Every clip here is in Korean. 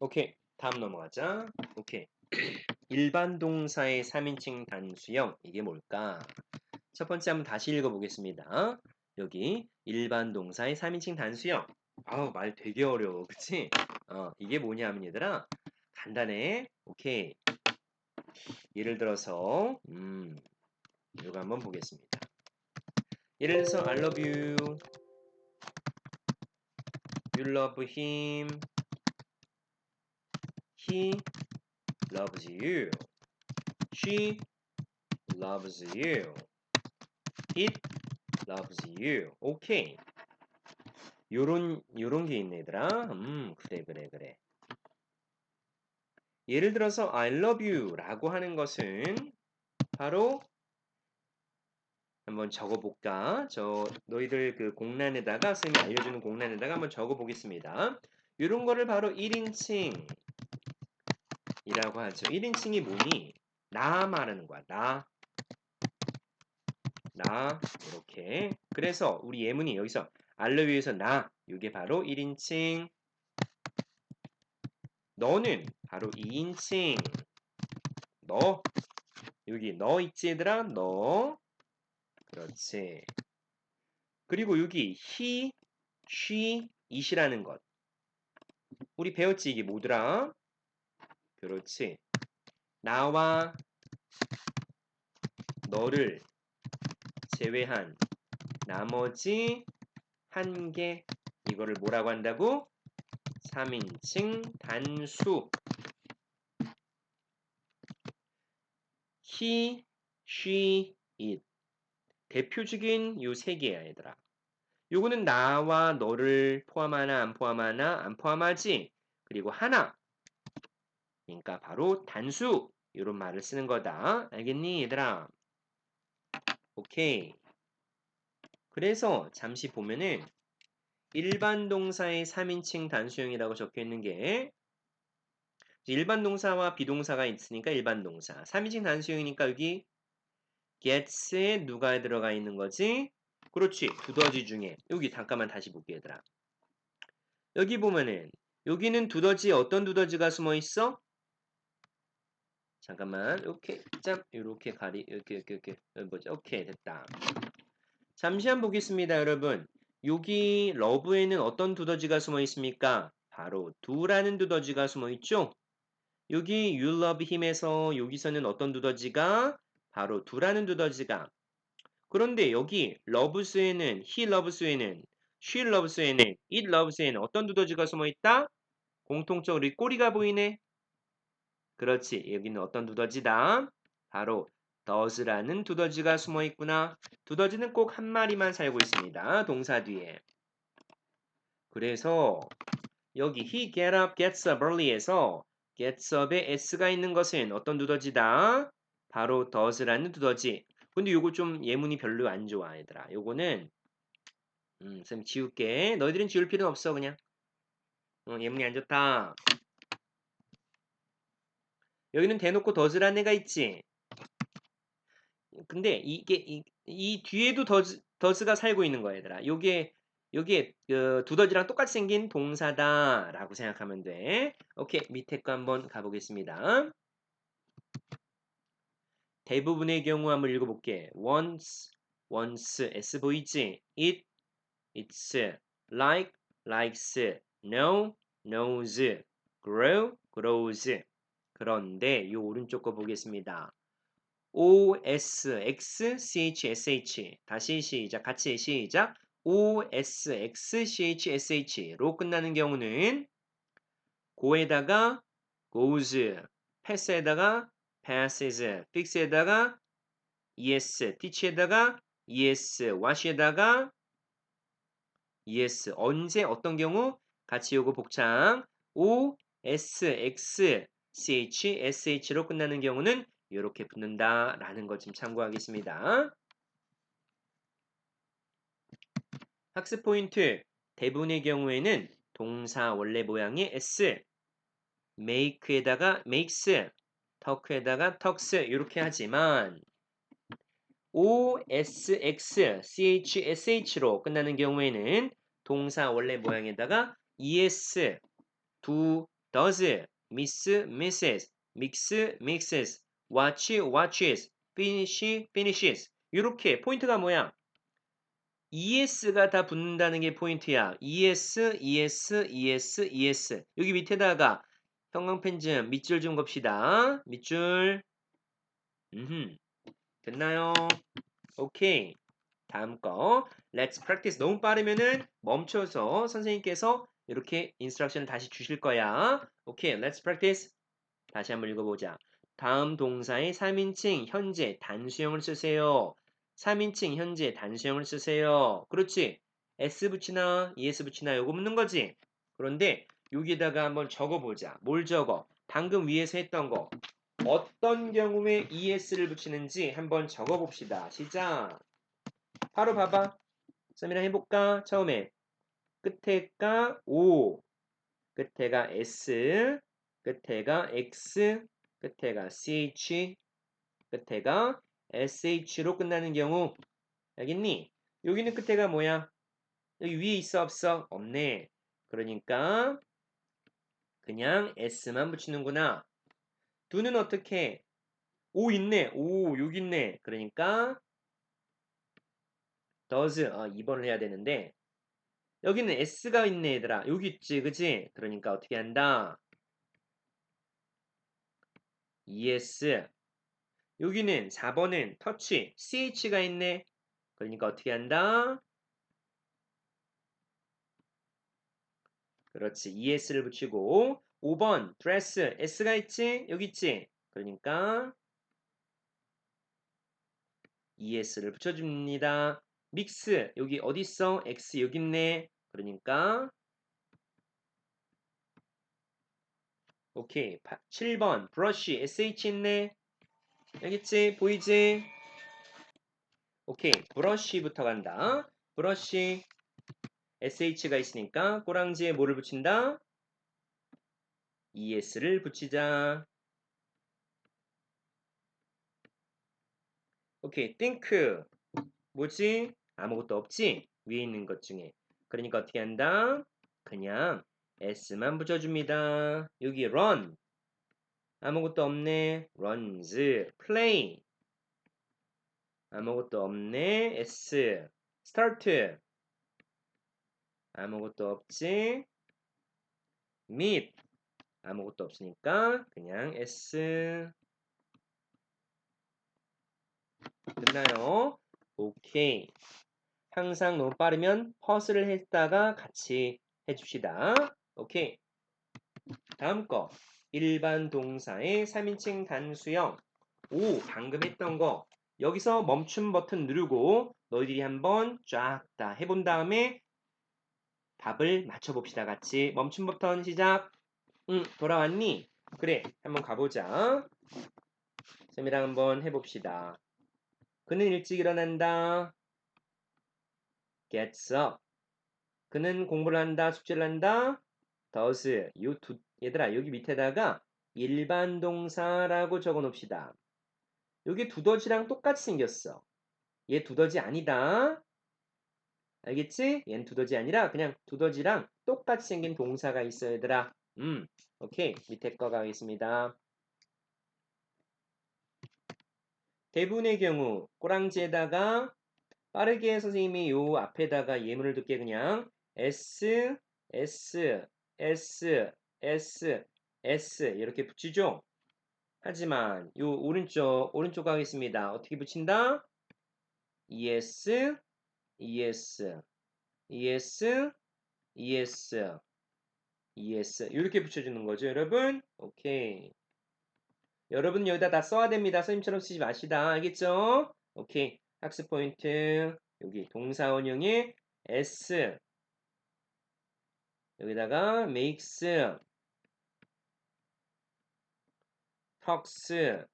오케이. 다음 넘어가자. 오케이. 일반 동사의 3인칭 단수형 이게 뭘까? 첫 번째 한번 다시 읽어보겠습니다. 여기 일반 동사의 3인칭 단수형. 아우 말 되게 어려워, 그치? 어 이게 뭐냐면 얘들아 간단해. 오케이. 예를 들어서 음 이거 한번 보겠습니다. 예를 들어서 I love you, you love him, he loves you, she loves you, it loves you. 오케이. 요런 요런 게 있네 얘들아. 음 그래 그래 그래. 예를 들어서 I love you라고 하는 것은 바로 한번 적어볼까? 저 너희들 그 공란에다가 선생님이 알려주는 공란에다가 한번 적어보겠습니다. 이런 거를 바로 1인칭 이라고 하죠. 1인칭이 뭐니? 나 말하는 거야. 나. 나 이렇게. 그래서 우리 예문이 여기서 알러위에서 나 이게 바로 1인칭. 너는 바로 2인칭. 너 여기 너 있지 얘들아? 너 그렇지. 그리고 여기 he, she, it이라는 것. 우리 배웠지 이게 뭐더라? 그렇지. 나와 너를 제외한 나머지 한 개 이거를 뭐라고 한다고? 3인칭 단수. He, she, it. 대표적인 요 세 개야 얘들아. 요거는 나와 너를 포함하나 안 포함하나? 안 포함하지. 그리고 하나 그러니까 바로 단수 이런 말을 쓰는 거다. 알겠니 얘들아? 오케이. 그래서 잠시 보면은 일반 동사의 3인칭 단수형이라고 적혀 있는 게 일반 동사와 비동사가 있으니까 일반 동사. 3인칭 단수형이니까 여기 gets에 누가 들어가 있는 거지? 그렇지. 두더지 중에. 여기 잠깐만 다시 볼게 얘들아. 여기 보면은 여기는 두더지 어떤 두더지가 숨어 있어? 잠깐만 이렇게 짬 이렇게 가리 이렇게 이렇게 이렇게 뭐지? 오케이 됐다 잠시 한번 보겠습니다 여러분 여기 러브에는 어떤 두더지가 숨어 있습니까? 바로 두라는 두더지가 숨어 있죠 여기 you love him에서 여기서는 어떤 두더지가 바로 두라는 두더지가 그런데 여기 loves에는 he loves에는 she loves에는 it loves에는 어떤 두더지가 숨어 있다? 공통적으로 이 꼬리가 보이네. 그렇지. 여기는 어떤 두더지다? 바로 does라는 두더지가 숨어 있구나. 두더지는 꼭 한 마리만 살고 있습니다. 동사 뒤에. 그래서 여기 he get up, gets up early에서 gets up에 s가 있는 것은 어떤 두더지다? 바로 does라는 두더지. 근데 요거 좀 예문이 별로 안 좋아 얘들아. 요거는 음, 쌤 지울게. 너희들은 지울 필요는 없어 그냥. 어, 예문이 안 좋다. 여기는 대놓고 does라는 애가 있지. 근데 이게 이, 이 뒤에도 does, does가 살고 있는 거야 얘들아. 요게 요게 그 두더지랑 똑같이 생긴 동사다라고 생각하면 돼. 오케이 밑에 거 한번 가보겠습니다. 대부분의 경우 한번 읽어볼게. once, once, s 보이지? it, it's, like, likes, know, knows, grow, grows. 그런데 이 오른쪽 거 보겠습니다. O, S, X, C, H, S, H. 다시 시작. 같이 시작. O, S, X, C, H, S, H로 끝나는 경우는 go에다가 goes, pass에다가 passes, fix에다가 es, teach에다가 es, watch에다가 es. 언제 어떤 경우 같이 요거 복창 o, s, x, ch, sh로 끝나는 경우는 이렇게 붙는다라는 것 좀 참고하겠습니다. 학습 포인트 대부분의 경우에는 동사 원래 모양이 s, make에다가 makes, talk에다가 talks 이렇게 하지만 o, s, x, ch, sh로 끝나는 경우에는 동사 원래 모양에다가 es, 두 does, miss, misses, mix, mixes, watch, watches, finish, finishes. 이렇게 포인트가 뭐야? es가 다 붙는다는 게 포인트야. es, es, es, es. 여기 밑에다가 형광펜 밑줄 좀 겁시다. 밑줄. 음흠. 됐나요? 오케이. 다음 거. Let's practice. 너무 빠르면은 멈춰서 선생님께서 이렇게 인스트럭션을 다시 주실 거야. 오케이. Let's practice. 다시 한번 읽어보자. 다음 동사의 3인칭 현재 단수형을 쓰세요. 3인칭 현재 단수형을 쓰세요. 그렇지. s 붙이나 es 붙이나 요거 묻는 거지. 그런데 여기다가 한번 적어보자. 뭘 적어? 방금 위에서 했던 거. 어떤 경우에 es를 붙이는지 한번 적어봅시다. 시작. 바로 봐봐. 썸이랑 해볼까? 처음에 끝에가 O, 끝에가 S, 끝에가 X, 끝에가 CH, 끝에가 SH로 끝나는 경우 알겠니? 여기는 끝에가 뭐야? 여기 위에 있어 없어? 없네. 그러니까 그냥 S만 붙이는구나. 두는 어떻게? 오 있네. 오 여기 있네. 그러니까 does 아 2번을 해야 되는데 여기는 s가 있네 얘들아. 여기 있지. 그지? 그러니까 어떻게 한다? es 여기는 4번은 touch ch가 있네. 그러니까 어떻게 한다? 그렇지. es를 붙이고 5번 dress s가 있지? 여기 있지? 그러니까 es를 붙여줍니다. 믹스 여기 어디 있어? x 여기 있네. 그러니까 오케이 7번 브러쉬 sh 있네. 있지? 보이지? 오케이 브러쉬부터 간다. 브러쉬 sh가 있으니까 꼬랑지에 뭐를 붙인다? es를 붙이자. 오케이 think 뭐지? 아무것도 없지? 위에 있는 것 중에. 그러니까 어떻게 한다? 그냥 s만 붙여줍니다. 여기 run 아무것도 없네. runs play 아무것도 없네. s start 아무것도 없지. meet 아무것도 없으니까 그냥 s 됐나요? 오케이. 항상 너무 빠르면 퍼스를 했다가 같이 해줍시다. 오케이. 다음 거. 일반 동사의 3인칭 단수형. 오, 방금 했던 거. 여기서 멈춤 버튼 누르고 너희들이 한번 쫙 다 해본 다음에 답을 맞춰봅시다. 같이. 멈춤 버튼 시작. 응, 돌아왔니? 그래, 한번 가보자. 쌤이랑 한번 해봅시다. 그는 일찍 일어난다. Gets up. 그는 공부를 한다, 숙제를 한다. does. 요 두, 얘들아, 여기 밑에다가 일반 동사라고 적어 놓읍시다. 여기 두더지랑 똑같이 생겼어. 얘 두더지 아니다. 알겠지? 얘는 두더지 아니라 그냥 두더지랑 똑같이 생긴 동사가 있어 얘들아. 음, 오케이. 밑에 거 가겠습니다. 대부분의 경우 꼬랑지에다가 빠르게 선생님이 요 앞에다가 예문을 듣게 그냥 S, S, S, S, S 이렇게 붙이죠. 하지만 요 오른쪽 오른쪽 가겠습니다. 어떻게 붙인다? ES, ES, ES, ES, ES 이렇게 붙여주는 거죠, 여러분. 오케이. 여러분 여기다 다 써야 됩니다. 선생님처럼 쓰지 마시다. 알겠죠? 오케이. 학습 포인트. 여기 동사 원형에 S. 여기다가 makes, talks.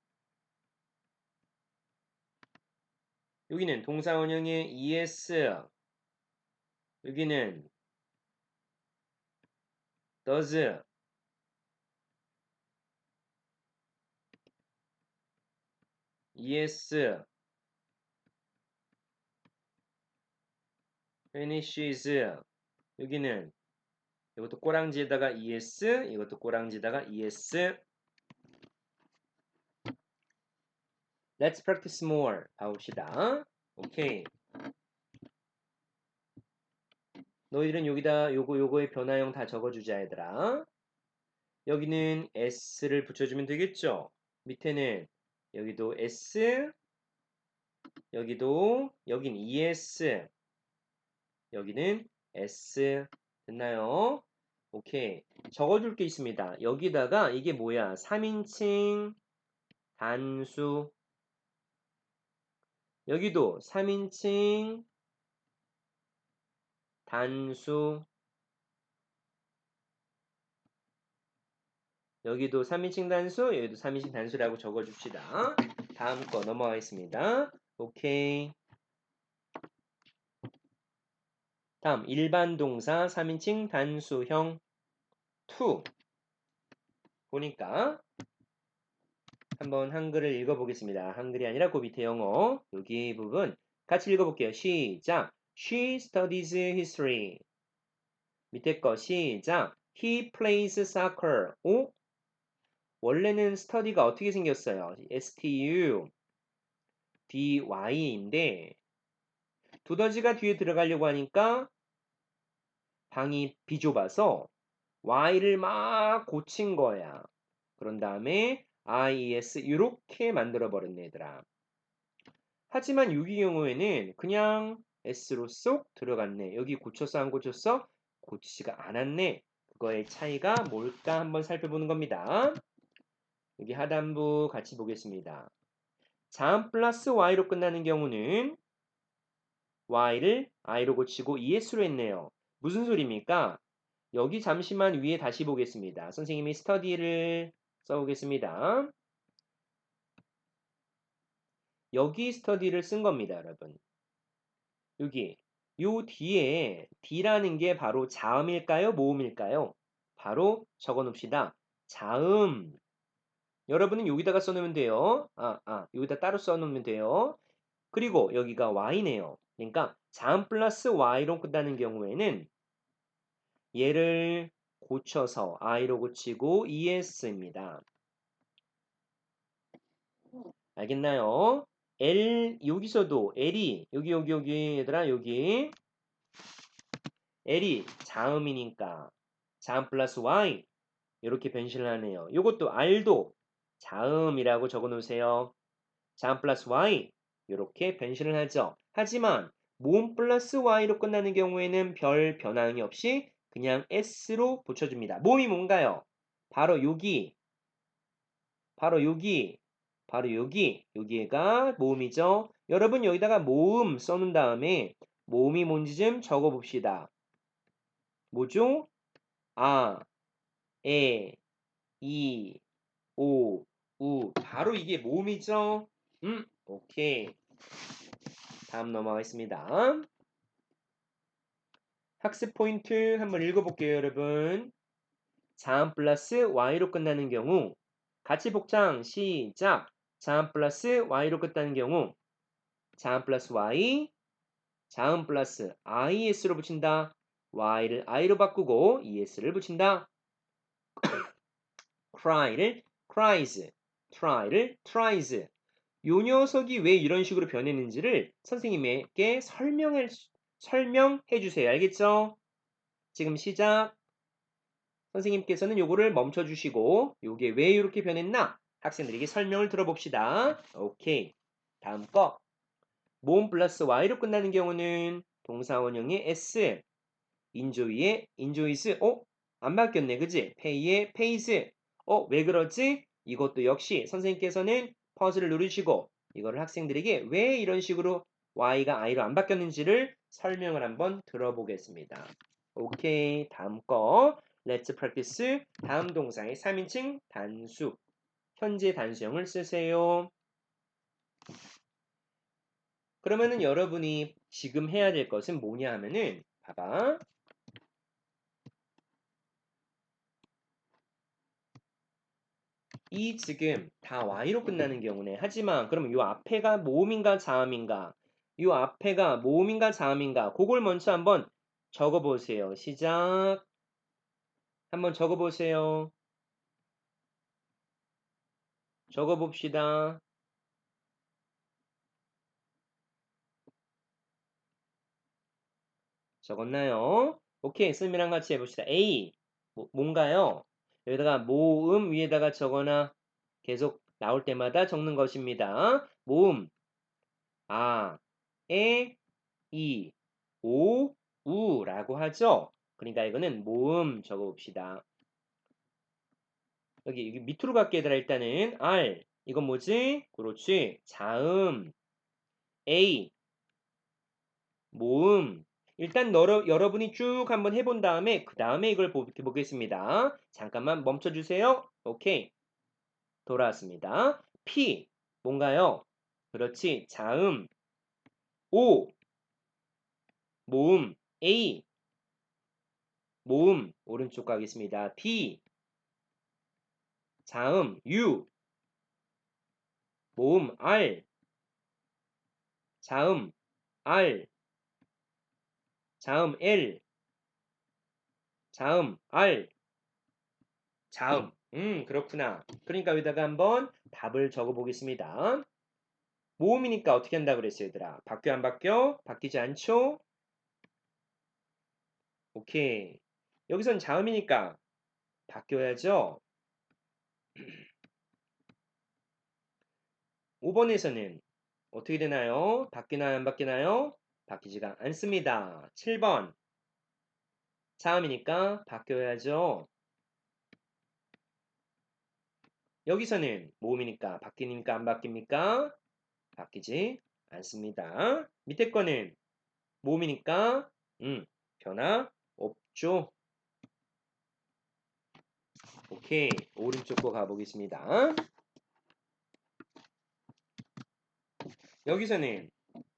여기는 동사 원형에 es. 여기는 does. yes, finishes. 여기는 이것도 꼬랑지에다가 es, 이것도 꼬랑지에다가 es. Let's practice more. 봐봅시다. 오케이. 너희들은 여기다 요거 요거의 변화형 다 적어주자 얘들아. 여기는 s를 붙여주면 되겠죠. 밑에는 여기도 s, 여기도 여긴 es, 여기는 s 됐나요? 오케이. 적어줄 게 있습니다. 여기다가 이게 뭐야? 3인칭 단수 여기도 3인칭 단수 여기도 3인칭 단수 여기도 3인칭 단수라고 적어줍시다. 다음 거 넘어가겠습니다. 오케이. 다음 일반 동사 3인칭 단수형 to 보니까 한번 한글을 읽어보겠습니다. 한글이 아니라 그 밑에 영어 여기 부분 같이 읽어볼게요. 시작. She studies history. 밑에 거 시작. He plays soccer. 오? 원래는 study가 어떻게 생겼어요? STU DY인데 두더지가 뒤에 들어가려고 하니까 방이 비좁아서 Y를 막 고친 거야. 그런 다음에 IES 이렇게 만들어 버렸네 얘들아. 하지만 6의 경우에는 그냥 S로 쏙 들어갔네. 여기 고쳤어 안 고쳤어? 고치지가 않았네. 그거의 차이가 뭘까 한번 살펴보는 겁니다. 여기 하단부 같이 보겠습니다. 자음 플러스 y로 끝나는 경우는 y를 i로 고치고 es로 했네요. 무슨 소리입니까? 여기 잠시만 위에 다시 보겠습니다. 선생님이 스터디를 써보겠습니다. 여기 스터디를 쓴 겁니다, 여러분. 여기 요 뒤에 D라는 게 바로 자음일까요? 모음일까요? 바로 적어 놓읍시다. 자음. 여러분은 여기다가 써놓으면 돼요. 아, 아, 여기다 따로 써놓으면 돼요. 그리고 여기가 Y네요. 그러니까 자음 플러스 Y로 끝나는 경우에는 얘를 고쳐서 I로 고치고 ES입니다. 알겠나요? L 여기서도 L이 여기 여기 여기 얘들아 여기 L이 자음이니까 자음 플러스 Y 이렇게 변신을 하네요. 이것도 R도 자음이라고 적어 놓으세요. 자음 플러스 Y 이렇게 변신을 하죠. 하지만 모음 플러스 Y로 끝나는 경우에는 별 변화음이 없이 그냥 S로 붙여줍니다. 모음이 뭔가요? 바로 여기, 바로 여기, 바로 여기, 여기가 모음이죠. 여러분 여기다가 모음 써놓은 다음에 모음이 뭔지 좀 적어봅시다. 뭐죠? 아, 에, 이, 오, 우. 바로 이게 모음이죠? 음, 오케이. 다음 넘어가겠습니다. 학습 포인트 한번 읽어볼게요, 여러분. 자음 플러스 y로 끝나는 경우 같이 복장 시작. 자음 플러스 y로 끝나는 경우 자음 플러스 y 자음 플러스 is로 붙인다. y를 i로 바꾸고 es를 붙인다. cry를 cries, try를 tries. 요 녀석이 왜 이런 식으로 변했는지를 선생님에게 설명할, 설명해 주세요. 알겠죠? 지금 시작. 선생님께서는 요거를 멈춰 주시고 요게 왜 이렇게 변했나? 학생들에게 설명을 들어봅시다. 오케이. 다음 거. 모음 플러스 y로 끝나는 경우는 동사 원형의 s, 인조이의 인조이스, 어? 안 바뀌었네, 그지? 페이의 페이스. 어, 왜 그렇지? 이것도 역시 선생님께서는 퍼즐을 누르시고 이거를 학생들에게 왜 이런 식으로 y가 i로 안 바뀌었는지를 설명을 한번 들어보겠습니다. 오케이, 다음 거. Let's practice. 다음 동사의 3인칭 단수. 현재 단수형을 쓰세요. 그러면은 여러분이 지금 해야 될 것은 뭐냐 하면은 봐봐. 이 지금 다 y로 끝나는 경우네. 하지만 그러면 요 앞에가 모음인가 자음인가? 요 앞에가 모음인가 자음인가? 그걸 먼저 한번 적어 보세요. 시작. 한번 적어 보세요. 적어 봅시다. 적었나요? 오케이, 쌤이랑 같이 해봅시다. A, 뭐, 뭔가요? 여기다가 모음 위에다가 적거나 계속 나올 때마다 적는 것입니다. 모음, 아, 에, 이, 오, 우라고 하죠. 그러니까 이거는 모음 적어봅시다. 여기, 여기 밑으로 갈게 얘들아 일단은 R 이건 뭐지? 그렇지 자음 A 모음 일단 너러, 여러분이 쭉 한번 해본 다음에 그 다음에 이걸 보, 보겠습니다. 잠깐만 멈춰주세요. 오케이. 돌아왔습니다. P. 뭔가요? 그렇지. 자음. O 모음. A. 모음. 오른쪽 가겠습니다. B 자음. U. 모음. R. 자음. R 자음 L 자음 R 자음 음 그렇구나. 그러니까 여기다가 한번 답을 적어 보겠습니다. 모음이니까 어떻게 한다 그랬어요, 얘들아? 바뀌어 안 바뀌어? 바뀌지 않죠? 오케이. 여기선 자음이니까 바뀌어야죠. 5번에서는 어떻게 되나요? 바뀌나요? 안 바뀌나요? 바뀌지가 않습니다. 7번. 자음이니까 바뀌어야죠. 여기서는 모음이니까 바뀌니까 안 바뀝니까? 바뀌지 않습니다. 밑에 거는 모음이니까 음, 변화 없죠. 오케이. 오른쪽 거 가보겠습니다. 여기서는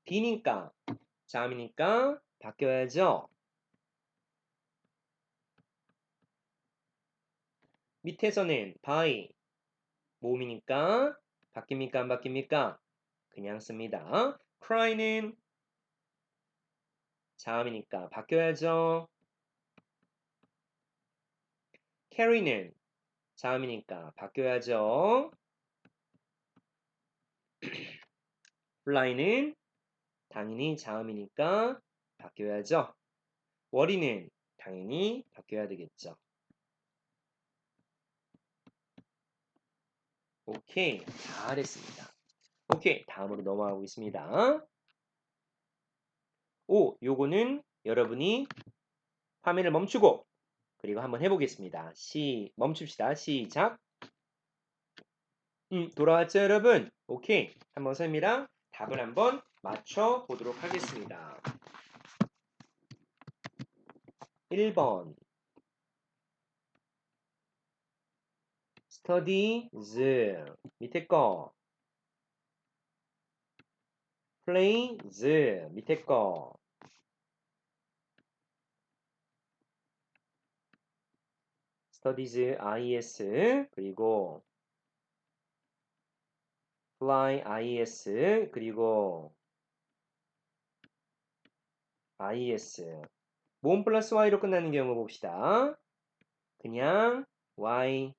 B니까 자음이니까 바뀌어야죠. 밑에서는 by 모음이니까 바뀝니까 안 바뀝니까? 그냥 씁니다. cry는 자음이니까 바뀌어야죠. carry는 자음이니까 바뀌어야죠. fly는 당연히 자음이니까 바뀌어야죠. worry는 당연히 바뀌어야 되겠죠. 오케이, 잘했습니다. 오케이, 다음으로 넘어가고 있습니다. 오, 요거는 여러분이 화면을 멈추고 그리고 한번 해보겠습니다. 시, 멈춥시다. 시작. 음, 돌아왔죠, 여러분? 오케이. 한번 쌤이랑 답을 한번 맞춰 보도록 하겠습니다. 1번. studies 밑에 거 plays 밑에 거 studies is 그리고 fly is 그리고 is 모음 플러스 y로 끝나는 경우 봅시다. 그냥 y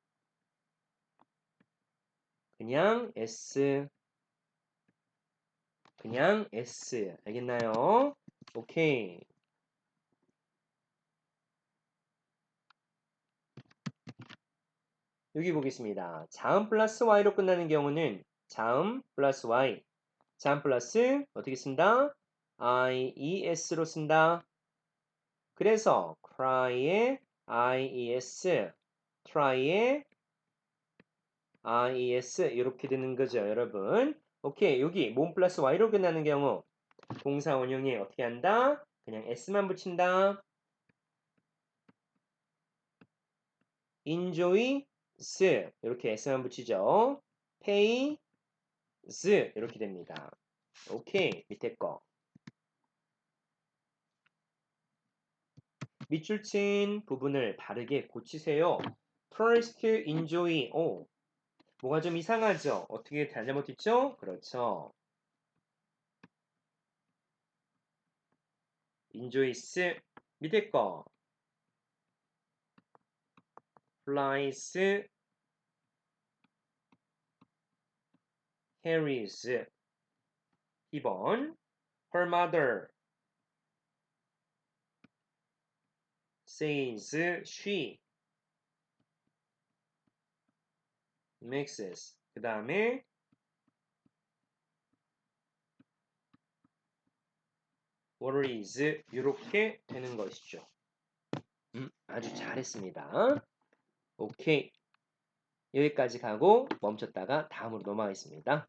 그냥 s 그냥 s 알겠나요? 오케이 여기 보겠습니다. 자음 플러스 y로 끝나는 경우는 자음 플러스 y 자음 플러스 어떻게 쓴다? Ies로 쓴다. 그래서 cry의 ies, try의 ies 이렇게 되는 거죠, 여러분. 오케이, 여기 몸 플러스 y로 끝나는 경우 동사 원형이 어떻게 한다? 그냥 s만 붙인다. enjoy 스 이렇게 s만 붙이죠. pay 즈 이렇게 됩니다. 오케이 밑에 거 밑줄 친 부분을 바르게 고치세요. first enjoy 오 뭐가 좀 이상하죠? 어떻게 잘못했죠? 그렇죠. enjoys 밑에 거 flies carries 2번 her mother says she mixes 그 다음에 worries 이렇게 되는 것이죠. 음, 아주 잘했습니다. 오케이. 여기까지 가고 멈췄다가 다음으로 넘어가겠습니다.